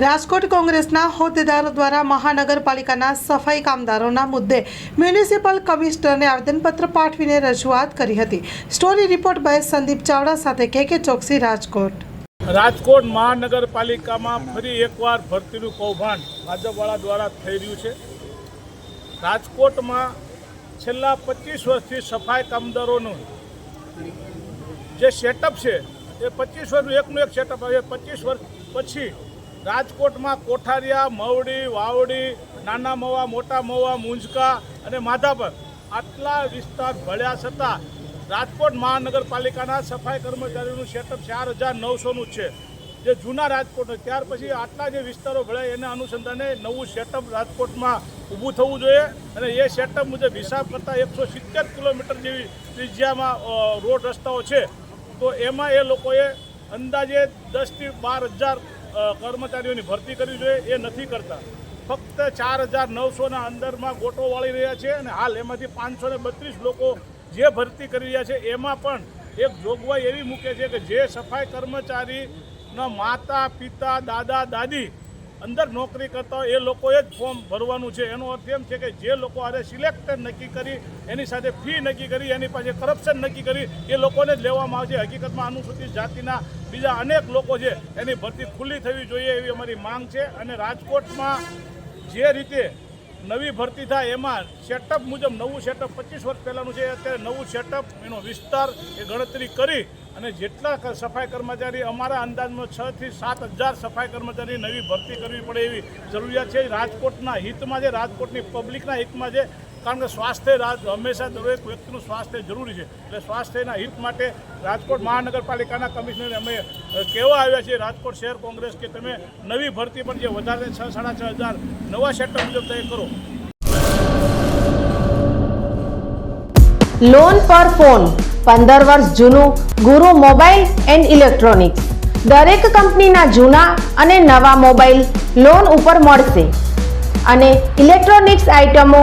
રાજકોટ કોંગ્રેસના હોદ્દેદારો દ્વારા મહાનગરપાલિકાના સફાઈ કામદારોના મુદ્દે મ્યુનિસિપલ કમિશનરને આવેદનપત્ર પાઠવીને રજૂઆત કરી હતી. Story report by Sandeep Chavda સાથે કે કે ચોકસી રાજકોટ. રાજકોટ મહાનગરપાલિકામાં ફરી એકવાર ભરતીનું કૌભાંડ ભાજપવાળા દ્વારા થઈ રહ્યું છે. રાજકોટમાં છેલ્લા પચીસ વર્ષથી સફાઈ કામદારોનું જે સેટઅપ છે, એ પચીસ વર્ષનું એકનું એક સેટઅપ આવે પચીસ વર્ષ પછી રાજકોટમાં કોઠારિયા, મવડી, વાવડી, નાના મવા, મોટા મવા, મુંજકા અને માધાપર આટલા વિસ્તાર ભળ્યા છતાં રાજકોટ મહાનગરપાલિકાના સફાઈ કર્મચારીઓનું સેટઅપ ચાર હજાર નવસોનું છે. જે જૂના રાજકોટ ત્યાર પછી આટલા જે વિસ્તારો ભળ્યા, એના અનુસંધાને નવું સેટઅપ રાજકોટમાં ઊભું થવું જોઈએ અને એ સેટઅપ મુજબ હિસાબ કરતાં એકસો સિત્તેર કિલોમીટર જેવી ત્રિજ્યામાં રોડ રસ્તાઓ છે. તો એમાં એ લોકોએ અંદાજે દસથી બાર હજાર કર્મચારીઓની ભરતી કરવી જોઈએ એ નથી કરતા. ફક્ત ચાર હજાર નવસોના અંદરમાં ગોટો વાળી રહ્યા છે અને હાલ એમાંથી પાંચસો ને બત્રીસ લોકો જે ભરતી કરી રહ્યા છે એમાં પણ એક જોગવાઈ એવી મૂકે છે કે જે સફાઈ કર્મચારીના માતા, પિતા, દાદા, દાદી અંદર નોકરી કરતા એ લોકોએ જ ફોર્મ ભરવાનું છે. એનો અર્થ એમ છે કે જે લોકો આરે સિલેક્ટર નક્કી કરી, એની સાથે ફી નક્કી કરી, એની પાસે કરપ્શન નક્કી કરી, એ લોકોને જ લેવામાં આવશે. હકીકતમાં અનુસૂચિત જાતિના બીજા અનેક લોકો છે, એની ભરતી ખુલ્લી થવી જોઈએ એવી અમારી માંગ છે. અને રાજકોટમાં જે રીતે નવી ભરતી થાય એમાં સેટઅપ મુજબ નવું સેટઅપ પચીસ વર્ષ પહેલાંનું છે, અત્યારે નવું સેટઅપ એનો વિસ્તાર એ ગણતરી કરી અને જેટલા સફાઈ કર્મચારી અમારા અંદાજમાં છથી સાત હજાર સફાઈ કર્મચારી નવી ભરતી કરવી પડે એવી જરૂરિયાત છે. રાજકોટના હિતમાં છે, રાજકોટની પબ્લિકના હિતમાં છે. કારણ કે સ્વાસ્થ્ય હંમેશા દરેક વ્યક્તિનું સ્વાસ્થ્ય જરૂરી છે. એટલે સ્વાસ્થ્યના હિત માટે રાજકોટ મહાનગરપાલિકાના કમિશનરને અમે કહેવા આવ્યા છીએ, રાજકોટ શહેર કોંગ્રેસ, કે તમે નવી ભરતી પણ જે વધારે છ, સાડા છ હજાર નવા સેક્ટર મુજબ તય કરો. લોન પર ફોન પંદર વર્ષ જૂનું, ગુરુ મોબાઈલ એન્ડ ઇલેક્ટ્રોનિક્સ. દરેક કંપનીના જૂના અને નવા મોબાઈલ લોન ઉપર મળશે. અને ઇલેક્ટ્રોનિક્સ આઇટમો